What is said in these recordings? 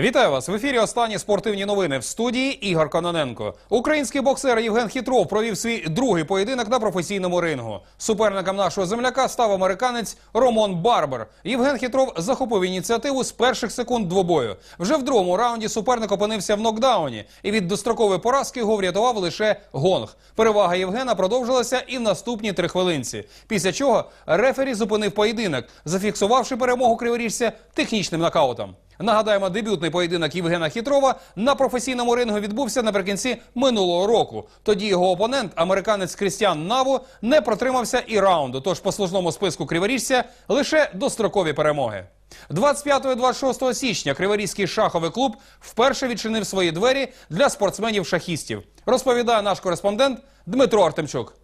Вітаю вас в ефірі. Останні спортивні новини в студії Ігор Кононенко. Український боксер Євген Хітров провів свій другий поєдинок на професійному рингу. Суперником нашого земляка став американець Ромон Барбер. Євген Хітров захопив ініціативу з перших секунд двобою. Вже в другому раунді суперник опинився в нокдауні, і від дострокової поразки його врятував лише гонг. Перевага Євгена продовжилася і в наступні три хвилинці. Після чого рефері зупинив поєдинок, зафіксувавши перемогу криворіжця технічним нокаутом. Нагадаємо, дебютний поєдинок Євгена Хітрова на професійному рингу відбувся наприкінці минулого року. Тоді його опонент, американець Крістіан Наву, не протримався і раунду. Тож по служному списку криворіжця лише дострокові перемоги. 25-26 січня Криворізький шаховий клуб вперше відчинив свої двері для спортсменів-шахістів. Розповідає наш кореспондент Дмитро Артемчук.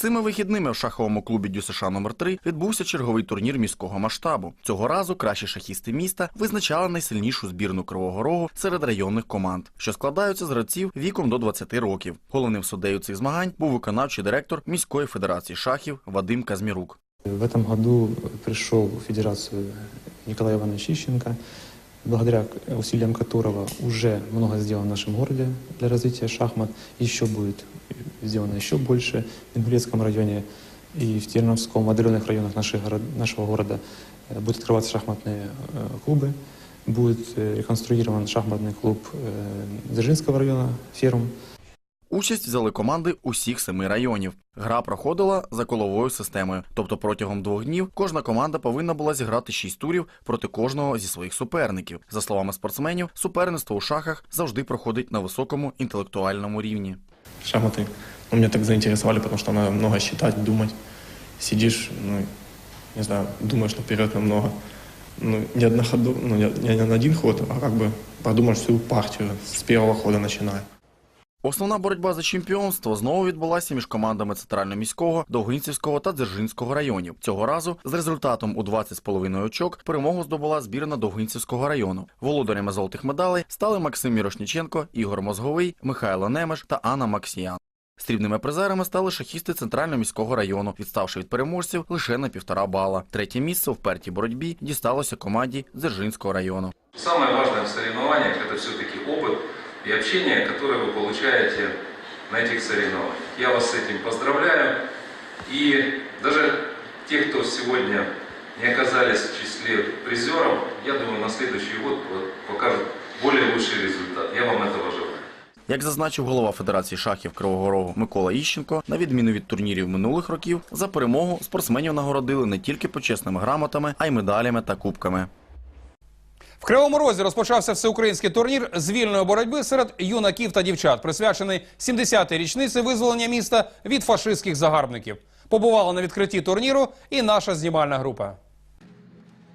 Цими вихідними в шаховому клубі ДЮСШ номер 3 відбувся черговий турнір міського масштабу. Цього разу кращі шахісти міста визначали найсильнішу збірну Кривого Рогу серед районних команд, що складаються з гравців віком до 20 років. Головним суддею цих змагань був виконавчий директор міської федерації шахів Вадим Казмірук. В этом году пришел в Федерацию Николай Иванович Ищенко, благодаря усилиям которого уже много сделано в нашем городе для развития шахмат. Еще будет сделано еще больше в Ингулецком районе и в Терновском, в отдаленных районах наших горо- нашего города э, будут открываться шахматные э, клубы. Будет э, реконструирован шахматный клуб э, Дзержинского района, ферм. Участь взяли команди усіх семи районів. Гра проходила за коловою системою, тобто протягом двох днів кожна команда повинна була зіграти шість турів проти кожного зі своїх суперників. За словами спортсменів, суперництво у шахах завжди проходить на високому інтелектуальному рівні. шахматы ну, меня так заинтересовали, потому что надо много считать, думать. Сидишь, ну, не знаю, думаешь наперед намного. Ну, не, одноходов, ну, не, не один ход, а как бы продумаешь всю партию с первого хода начиная. Основна боротьба за чемпіонство знову відбулася між командами Центрально-міського, Довгинцівського та Дзержинського районів. Цього разу з результатом у 20,5 очок перемогу здобула збірна Довгинцівського району. Володарями золотих медалей стали Максим Мірошніченко, Ігор Мозговий, Михайло Немеш та Анна Максіян. Срібними призерами стали шахісти Центрально-міського району, відставши від переможців лише на півтора бала. Третє місце в впертій боротьбі дісталося команді Дзержинського району. Самое важное в соревнованиях – это все-таки опыт и общение, которое вы получаете на этих соревнованиях. Я вас с этим поздравляю. И даже те, кто сегодня не оказались в числе призеров, я думаю, на следующий год покажут более лучший результат. Я вам этого желаю. Як зазначив голова Федерації шахів Кривого Рогу Микола Іщенко, на відміну від турнірів минулих років, за перемогу спортсменів нагородили не тільки почесними грамотами, а й медалями та кубками. В Кривому Розі розпочався всеукраїнський турнір з вільної боротьби серед юнаків та дівчат, присвячений 70-й річниці визволення міста від фашистських загарбників. Побувала на відкритті турніру і наша знімальна група.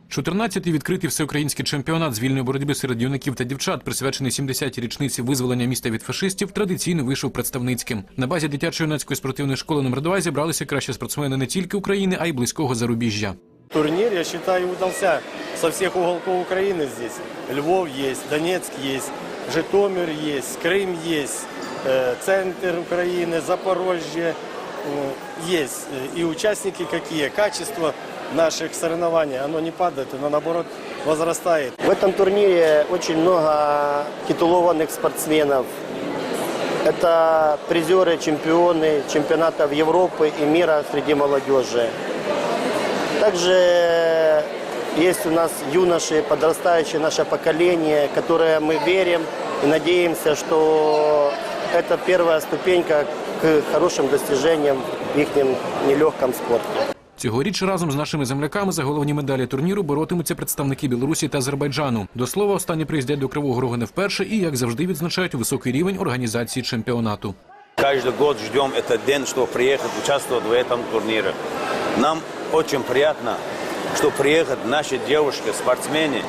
14-й відкритий всеукраїнський чемпіонат з вільної боротьби серед юнаків та дівчат, присвячений 70-й річниці визволення міста від фашистів, традиційно вийшов представницьким. На базі дитячо-юнацької спортивної школи номер 2 зібралися кращі спортсмени не тільки України, а й близького зарубіжжя. Турнир, я считаю, удался со всех уголков Украины здесь. Львов есть, Донецк есть, Житомир есть, Крым есть, э, центр Украины, Запорожье э, есть. И участники какие, качество наших соревнований, оно не падает, оно наоборот возрастает. В этом турнире очень много титулованных спортсменов. Это призеры, чемпионы чемпионатов Европы и мира среди молодежи. Также есть у нас юноши, подрастающее наше поколение, которое мы верим и надеемся, что это первая ступенька к хорошим достижениям в их нелегком спорте. Цьогоріч разом з нашими земляками за головні медалі турніру боротимуться представники Білорусі та Азербайджану. До слова, останні приїздять до Кривого Рогу не вперше і, як завжди, відзначають високий рівень організації чемпіонату. Каждый год ждем этот день, чтобы приехать участвовать в этом турнире. Нам очень приятно, что приехать наши девушки, спортсмены.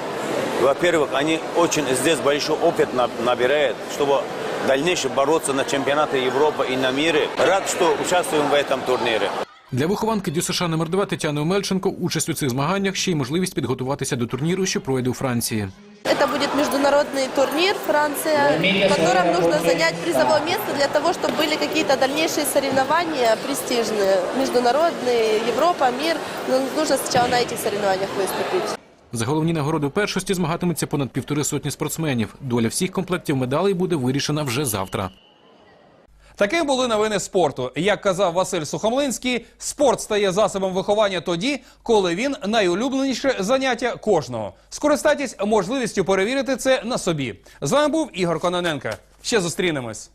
Во-первых, они очень здесь большой опыт на- набирают, чтобы в дальнейшем бороться на чемпионаты Европы и на мире. Рад, что участвуем в этом турнире. Для вихованки ДЮСШ номер 2 Тетяни Омельченко участь у цих змаганнях ще й можливість підготуватися до турніру, що пройде у Франції. Это будет международный турнир Франция, в котором нужно занять призовое место для того, чтобы были какие-то дальнейшие соревнования престижные, международные, Европа, мир. Но нужно сначала на этих соревнованиях выступить. За головні нагороди у першості змагатиметься понад півтори сотні спортсменів. Доля всіх комплектів медалей буде вирішена вже завтра. Таким були новини спорту. Як казав Василь Сухомлинський, спорт стає засобом виховання тоді, коли він найулюбленіше заняття кожного. Скористайтесь можливістю перевірити це на собі. З вами був Ігор Кононенко. Ще зустрінемось.